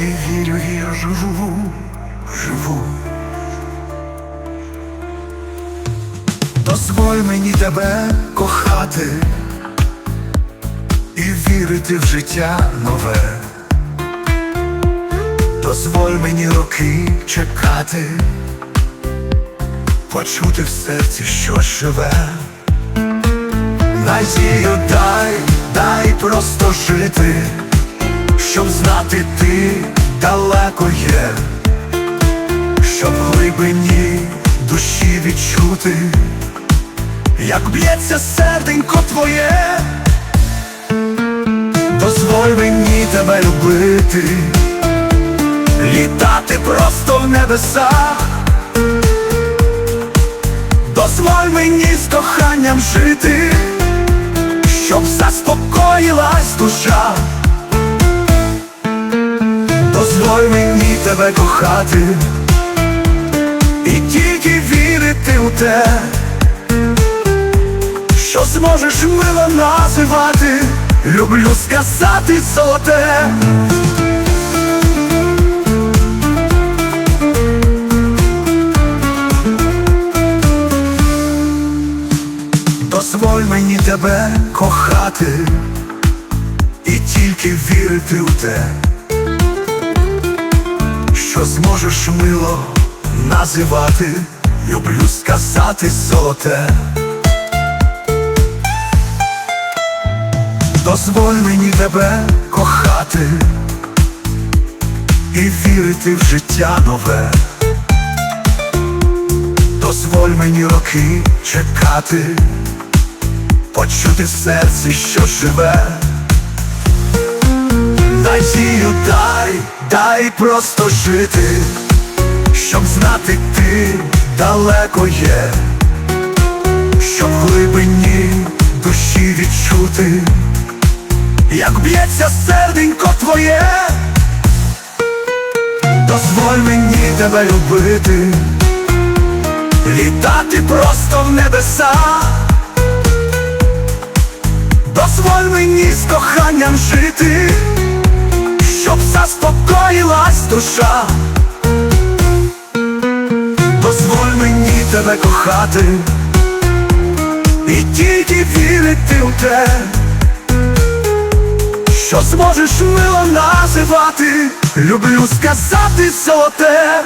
тобі вірю, я живу, живу. Дозволь мені тебе кохати і вірити в життя нове. Дозволь мені роки чекати, почути в серці, що живе. Надію дай, дай просто жити, щоб знати ти далеко є, щоб в глибині душі відчути, як б'ється серденько твоє, дозволь мені тебе любити, літати просто в небесах. Дозволь мені з коханням жити, щоб заспокоїлась душа. Тебе кохати і тільки вірити у те, що зможеш мило називати, люблю сказати золоте. Дозволь мені тебе кохати і тільки вірити у те, що зможеш мило називати, люблю сказати золоте. Дозволь мені тебе кохати і вірити в життя нове. Дозволь мені роки чекати, почути в серці, що живе. Надію дай, дай просто жити, щоб знати ти далеко є, щоб в глибині душі відчути, як б'ється серденько твоє, дозволь мені тебе любити літати просто в небеса. Дозволь мені з коханням жити, заспокоїлась душа. Дозволь мені тебе кохати і тільки вірити у те, що зможеш мило називати, люблю сказати золоте.